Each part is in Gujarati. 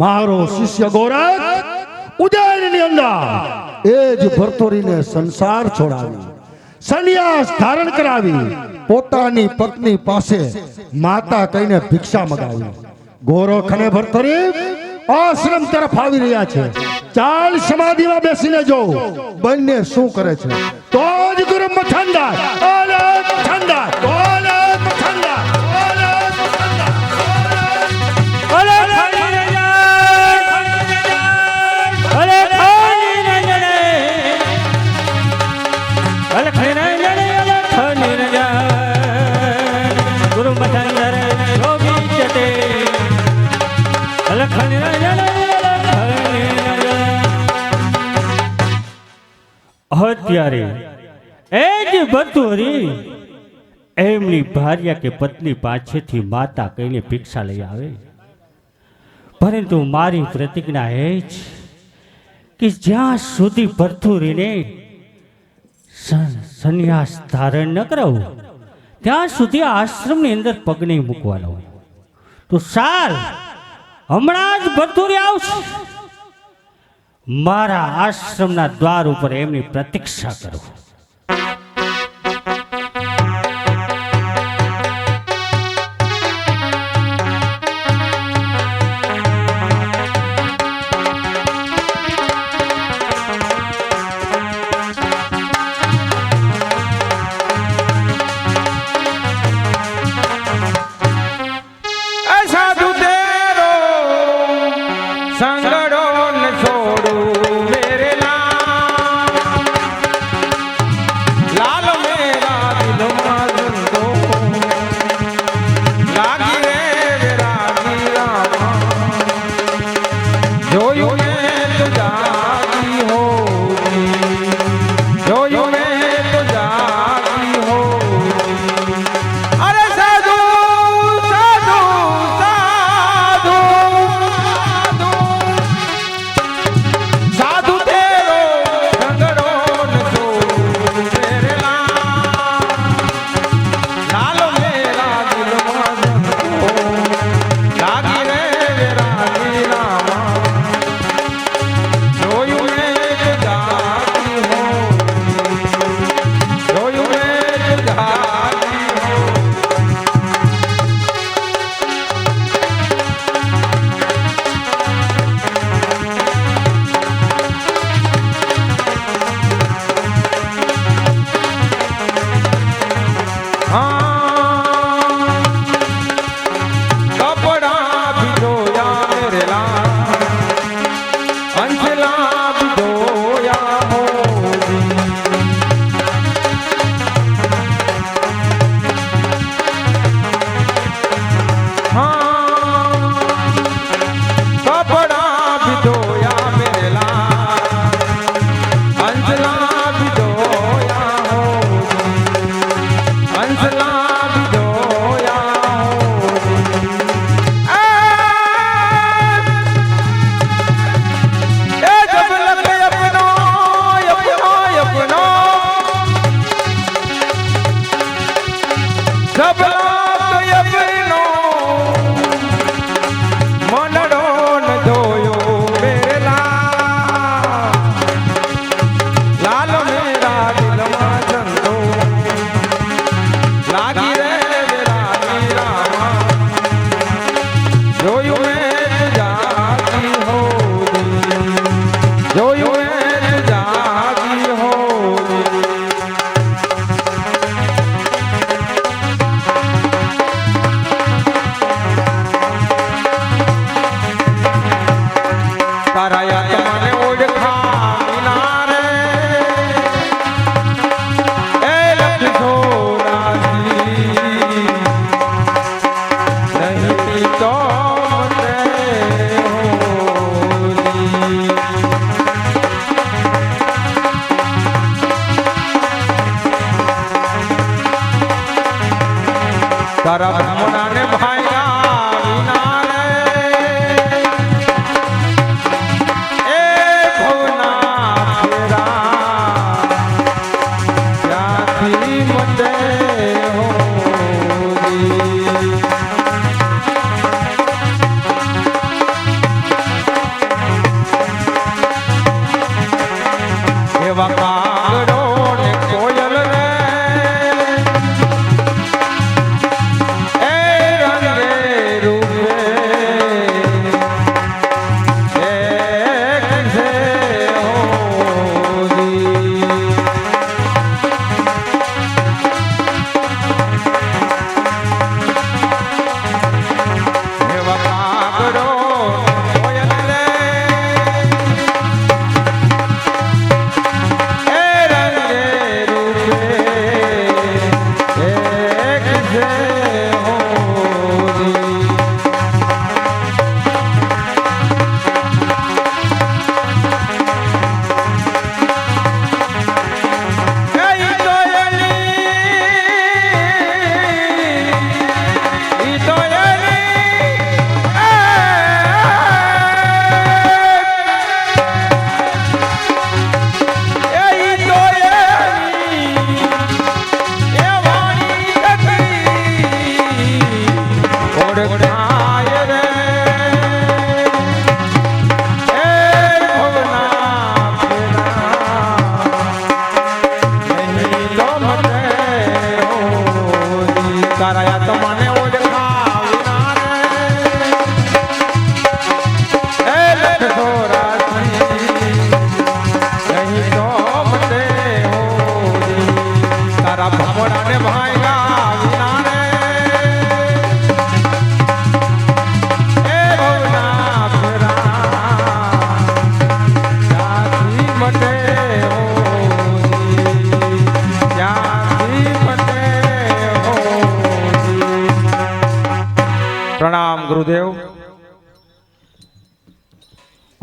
મારો શિષ્ય ગોરખ ઉદયની અંદર એ જ ભરતોરીને સંસાર છોડાવી, સંન્યાસ ધારણ કરાવી, પોતાની પત્ની પાસે માતા કહીને ભિક્ષા મગાવી. ગોરખ અને ભરતોરી આશ્રમ તરફ આવી રહ્યા છે. ચાલ સમાધિમાં બેસીને જો. બંને શું કરે છે? તો જ ગુરુ મચ્છંદર ઠંડા મચ્છંદર જ રે. એમની ભાર્યા કે પત્ની પાસેથી માતા કહીને ભિક્ષા લઈ આવે. પરંતુ મારી પ્રતિજ્ઞા એ જ કે જ્યાં સુધી ભરથુરીને સન- સંન્યાસ ધારણ ન કરાવું, ત્યાં સુધી આશ્રમની અંદર પગ નહીં મૂકવાનો. તો સાર હમણાં જ ભરથુરી આવશે. મારા આશ્રમના દ્વાર ઉપર એમની પ્રતીક્ષા કરો. જોયું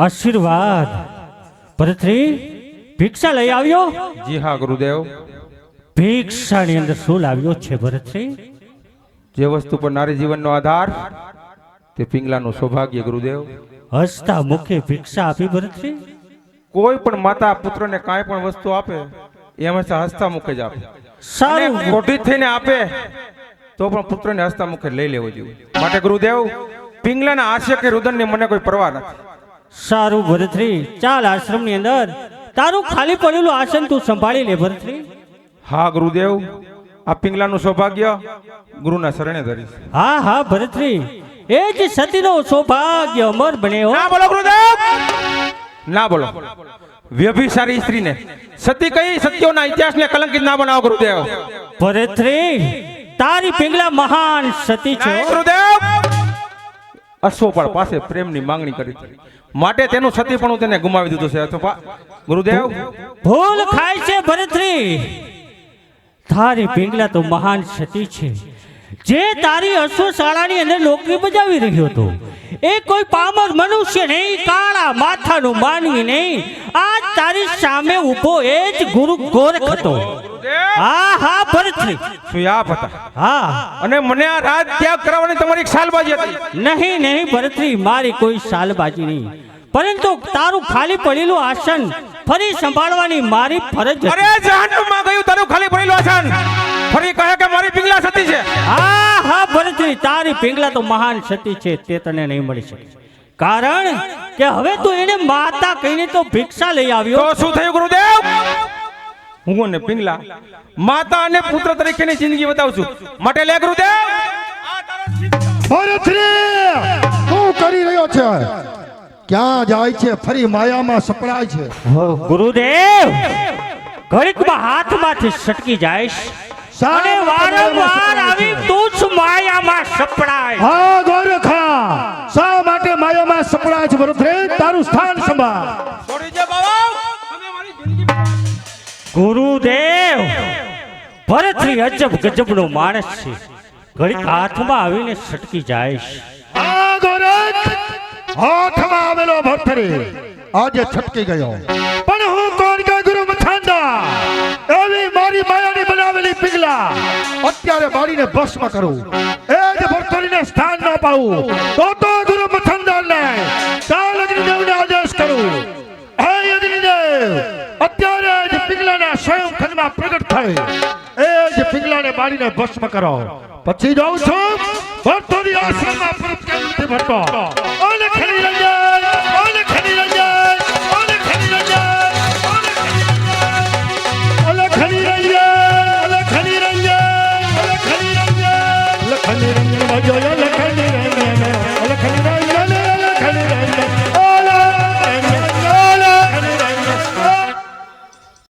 આશીર્વાદ. ભરતરી ભિક્ષા લઈ આવ્યો? જી હા ગુરુદેવ. ભિક્ષાની અંદર શું લાવ્યો છે ભરતરી? જે વસ્તુ પર નારી જીવનનો આધાર તે પિંગલાનું સૌભાગ્ય ગુરુદેવ. હસતા મુખે ભિક્ષા આપી ભરતરી? કોઈ પણ માતા પુત્રને કાંઈ પણ વસ્તુ આપે એ હંમેશા હસતા મુખે જ આપે. સારું. મોટી થઈને આપે તો પણ પુત્રને હસતા મુખે લઈ લેવો જોઈએ. માટે ગુરુદેવ પિંગલાના આશય કે રુદનની મને કોઈ પરવા નથી. સારું ભરતરી ચાલ આશ્રમની અંદર. તારું ખાલી પડેલું આસન તું સંભાળી લે ભરતરી. હા ગુરુદેવ. આ પિંગલાનું સૌભાગ્ય ગુરુના શરણે ધરીશ. હા હા ભરતરી. એ જ સતીનો સૌભાગ્ય અમર બને ના બોલો ગુરુદેવ. ના બોલો. વ્યભિસારી સ્ત્રીને. સતી કઈ સત્યોના ઇતિહાસને કલંકિત ના બનાવો ગુરુદેવ. ભરતરી તારી પિંગલા મહાન સતી છે. ગુરુદેવ. અશ્વપાળ પાસે પ્રેમની માંગણી કરી. હતી માટે તેનું સતીપણું તેને ગુમાવી દીધું છે અથવા ગુરુદેવ? ભૂલ ખાય છે ભરતરી. તારી પિંગલા તો મહાન સતી છે. જે તારી અશ્વશાળાની અંદર નોકરી બજાવી રહ્યો હતો, એ કોઈ પામર મનુષ્ય નહીં, કાળા માથાનું માનવી નહીં. આ તારી સામે ઊભો એ જ ગુરુ ગોરખ હતો. હા હા ભરતરી હતા? હા. અને મને આ રાજ ત્યાગ કરાવવાની તમારી હતી? નહીં નહીં ભરતરી મારી કોઈ શાલબાજી નહીં. પરંતુ તારું ખાલી પડેલું આસન ફરી સંભાળવાની મારી ફરજ અરે હતી. ગયું તારું ખાલી પડેલું આસન. ફરી કહે કે મારી પિંગલા સતી છે. હા હા ભરતરી તારી પિંગલા તો મહાન સતી છે તે તને નહીં મળી શકે. કારણ કે હવે તું એને માતા કહીને તો ભિક્ષા લઈ આવ્યો. શું થયું ગુરુદેવ? હું અને પિંગલા. માતા અને પુત્ર તરીકેની જિંદગી બતાવું છું માટે લે ગુરુદેવ ભરતરી શું કરી રહ્યો છે? ક્યાં જાય છે? ફરી માયામાં સપડાય છે. હો, ગુરુદેવ ઘડીકમાં હાથમાંથી સટકી જાઈશ. અને વારંવાર આવી તું જ માયામાં સપડાય. હા ગોરખા. શા માટે માયામાં સપડાય છે ભરતરી? તારું સ્થાન સંભાળ. ગુરુદેવ ભરતરી અજબ ગજબનો માણસ છે. ઘડીક હાથમાં આવીને છટકી જાય છે. હાથમાં આવેલો ભરતરી આજે છટકી ગયો. પણ હું કોણ કે ગુરુ મથાંદા એવી મારી માયાની બનાવેલી પિગલા અત્યારે મારીને ભસ્મ કરું. એ જ ભરતરીને સ્થાન ન પાવું તો તો ગુરુ મથંદારને કાલ સ્વયં પ્રગટ થઈ એ જ પિંગલાને બાળીને ભસ્મ કરો પછી જાઉં છું. ભરતરી આશ્રમમાં પરત કેમ